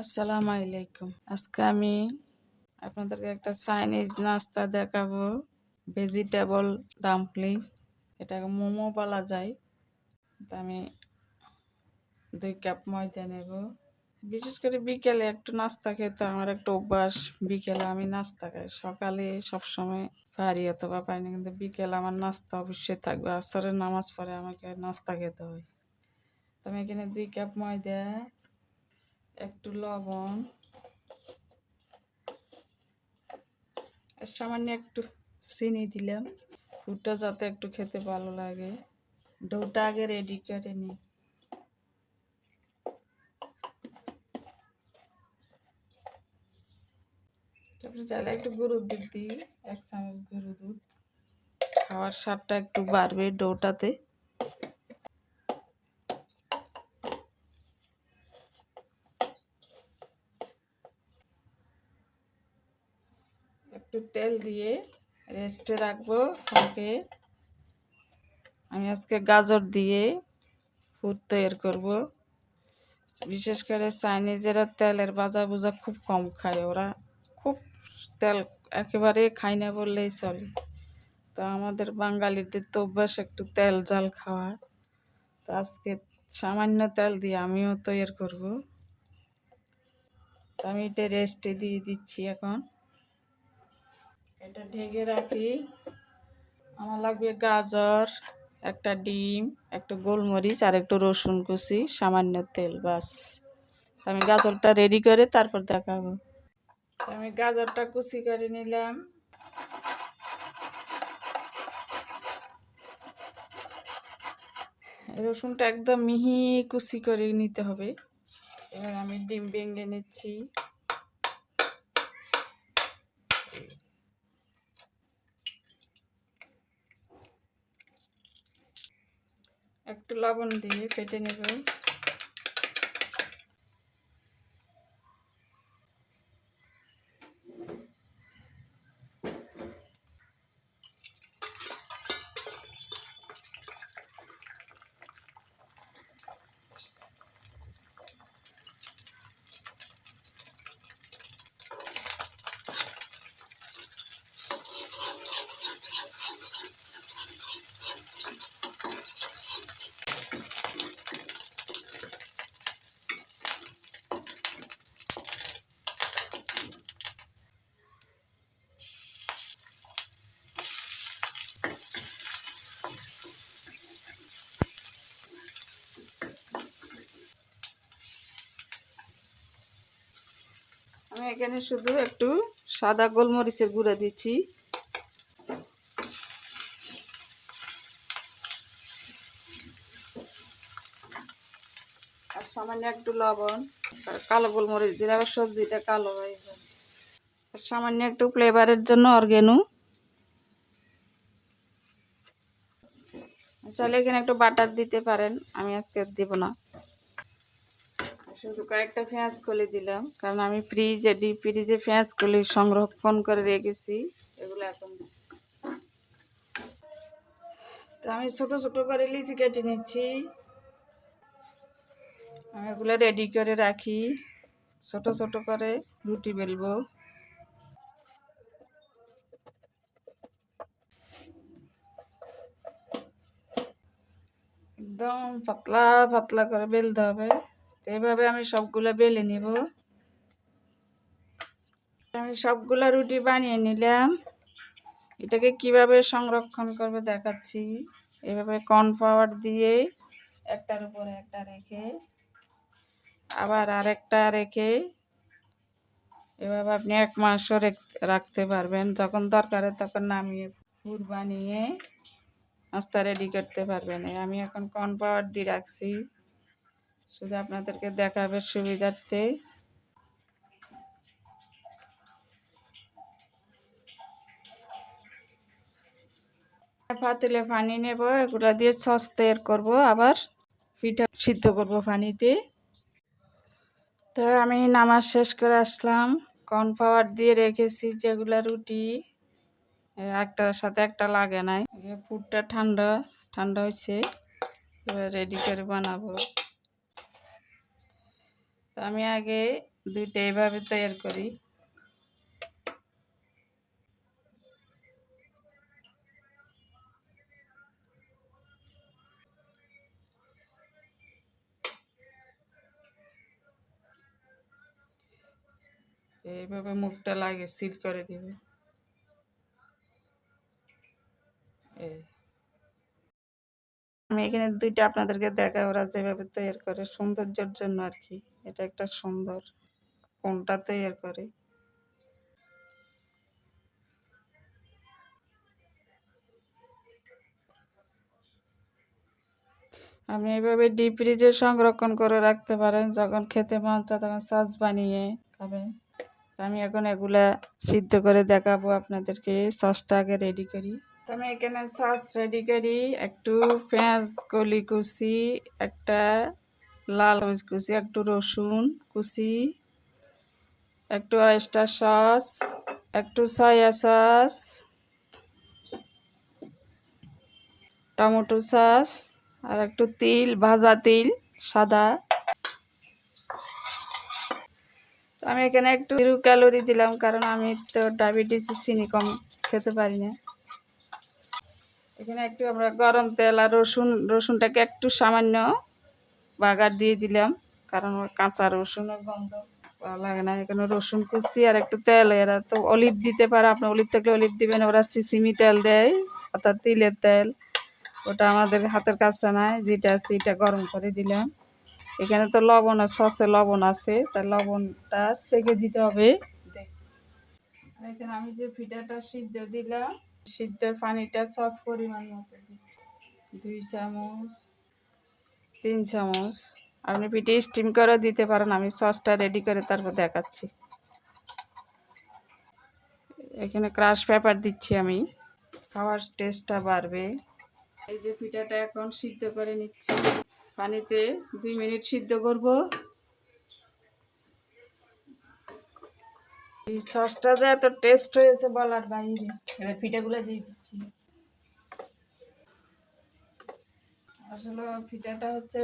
আসসালামু আলাইকুম। আজকে আমি আপনাদেরকে একটা চাইনিজ নাস্তা দেখাবো। ভেজিটেবল ডাম্পলিং এটাকে মোমো বলা যায়। তা আমি দুই কাপ ময়দা নেব। বিশেষ করে বিকেলে একটু নাস্তা খেতে আমার একটা অভ্যাস। বিকেলে আমি নাস্তা খাই। সকালে সবসময় পারি অথবা পাই না, কিন্তু বিকেলে আমার নাস্তা অবশ্যই থাকবে। আসরের নামাজ পড়ে আমাকে নাস্তা খেতে হয়। তো আমি এখানে দুই কাপ ময়দা একটু লবণ। সামান্য একটু চিনি দিলাম। ফুটটা যাতে একটু খেতে ভালো লাগে। ডোটা আগে রেডি করে নিই তারপরে চাইলে একটু গরুর দুধ দিই, এক চামচ গরুর দুধ। খাওয়ার স্বাদটা একটু বাড়বে ডোটাতে। একটু তেল দিয়ে রেস্টে রাখব ফাঁকে আমি আজকে গাজর দিয়ে ফুড তৈরি করব। বিশেষ করে চাইনিজেরা তেলের বাজা বুজা খুব কম খায় ওরা। খুব তেল একেবারে খায় না বললেই চলে। তো আমাদের বাঙালিদের তো অভ্যাস একটু তেল জাল খাওয়া। তো আজকে সামান্য তেল দিয়ে আমিও তৈরি করব। তো আমি এটা রেস্টে দিয়ে দিচ্ছি এখন। এটা ঢেকে রাখি। আমার লাগবে গাজর, একটা ডিম, একটা গোলমরিচ আর একটু রসুন কুচি, সামান্য তেল, বাস। আমি গাজরটা রেডি করে তারপর দেখাবো। আমি গাজরটা কুচি করে নিলাম। রসুনটা একদম মিহি কুচি করে নিতে হবে। এবার আমি ডিম ভেঙে নিচ্ছি। একটু লবণ দিয়ে ফেটে নেব। আমি এখানে শুধু একটু সাদা গোলমরিচের গুঁড়া দিচ্ছি। আর সামান্য একটু লবণ, আর কালো গোলমরিচ দিলে আবার সবজিটা কালো হয়ে যাবে আর সামান্য একটু ফ্লেভারের জন্য অর্গেনু। চাইলে এখানে একটু বাটার দিতে পারেন, আমি আজকে দেব না। শুধু কয়েকটা পেঁয়াজ কলি দিলাম, কারণ আমি ফ্রিজে ডিপ ফ্রিজে পেঁয়াজ কলি সংরক্ষণ করে রেখেছি, এগুলো এখন তো আমি ছোট ছোট করে লিচি কেটে নিচ্ছি। আমি এগুলো রেডি করে রাখি, ছোট ছোট করে রুটি বেলবো। একদম পাতলা পাতলা করে বেলতে হবে। এভাবে আমি সবগুলো বেলে নিব। আমি সবগুলা রুটি বানিয়ে নিলাম। এটাকে কীভাবে সংরক্ষণ করবে দেখাচ্ছি। এভাবে কর্নফ্লাওয়ার দিয়ে একটার উপরে একটা রেখে, আবার আরেকটা রেখে এভাবে আপনি এক মাসও রাখতে পারবেন। যখন দরকারে তখন নামিয়ে পুর বানিয়ে নাস্তা রেডি করতে পারবেন। আমি এখন কর্নফ্লাওয়ার দিয়ে রাখছি। শুধু আপনাদেরকে দেখাবে সুবিধার্থে। পাতিলে পানি নেব, এগুলো দিয়ে সস তৈরি করব, আবার পিঠা সিদ্ধ করব পানিতে। তো আমি নামাজ শেষ করে আসলাম। কর্নফ্লাওয়ার দিয়ে রেখেছি যেগুলো রুটি। একটার সাথে একটা লাগে নাই। ফুডটা ঠান্ডা ঠান্ডা হয়েছে। এবার রেডি করে বানাবো। তো আমি আগে দুইটা এইভাবে তৈরি করি। এইভাবে মুখটা লাগে, সিল করে দিবে। আমি এখানে দুইটা আপনাদেরকে দেখা ওরা যেভাবে তৈরি করে, সৌন্দর্যের জন্য আর কি। এটা একটা সুন্দর কোনটা তৈরি করে? আপনি এভাবে ডিপ ফ্রিজে সংরক্ষণ করে রাখতে পারেন, যখন খেতে মন চায় তখন সস বানিয়ে খাবেন। আমি এখন এগুলা সিদ্ধ করে দেখাবো আপনাদেরকে সসটা আগে রেডি করি। আমি এখানে সস রেডি করি, একটু পেঁয়াজ, কলি কুচি, একটা লাল মরিচ কুচি, একটু রসুন কুচি, একটু অয়েস্টার সস, একটু সয়া সস, টমেটো সস, আর একটু তিল, ভাজা তিল, সাদা। আমি এখানে একটু জিরো ক্যালোরি দিলাম কারণ আমি তো ডায়াবেটিস, চিনি কম খেতে পারি না। এখানে একটু আমরা গরম তেল আর রসুন, রসুনটাকে একটু সামান্য বাগার দিয়ে দিলাম, কারণ ওর কাঁচা রসুনের গন্ধ লাগে না, এখানে রসুন কুচি আর একটু তেল, এরা তো অলিভ দিতে পারে, আপনি অলিভ থাকলে অলিভ দিবেন, ওরা সিসিমি তেল দেয়, অর্থাৎ তিলের তেল, ওটা আমাদের হাতের কাজটা নাই যেটা আছে এটা গরম করে দিলাম। এখানে তো লবণ আর সসে লবণ আছে, তাই লবণটা সেকে দিতে হবে। এখানে আমি যে ফিটাটা সিদ্ধ দিলাম, সিদ্ধের পানিটা সস পরিমাণ মতো দিচ্ছি। দুই চামচ তিন চামচ। আপনি পিঠে স্টিম করে দিতে পারেন। আমি সসটা রেডি করে তারপর দেখাচ্ছি। এখানে ক্রাশ পেপার দিচ্ছি আমি। খাওয়ার টেস্টটা বাড়বে। এই যে পিঠাটা এখন সিদ্ধ করে নিচ্ছি। পানিতে দুই মিনিট সিদ্ধ করব। এই সসটা যে এত টেস্ট হয়েছে বলার বাইরে। এবার পিঠাগুলো দিয়ে দিচ্ছি। আসলে পিঠাটা হচ্ছে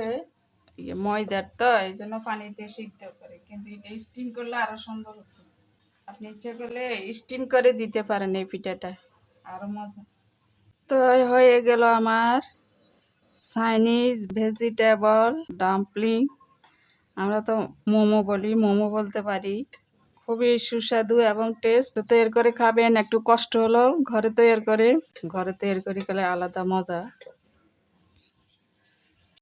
ইয়ে ময়দার তো, এই জন্য পানিতে সিদ্ধ করে। কিন্তু এটা স্টিম করলে আরও সুন্দর হতো। আপনি ইচ্ছা করলে স্টিম করে দিতে পারেন এই পিঠাটা। আরও মজা। তো হয়ে গেল আমার চাইনিজ ভেজিটেবল ডাম্পলিং আমরা তো মোমো বলি, মোমো বলতে পারি। খুবই সুস্বাদু এবং টেস্ট তৈরি করে খাবেন, একটু কষ্ট হলেও ঘরে তৈরি করে, ঘরে তৈরি করে খেলে আলাদা মজা।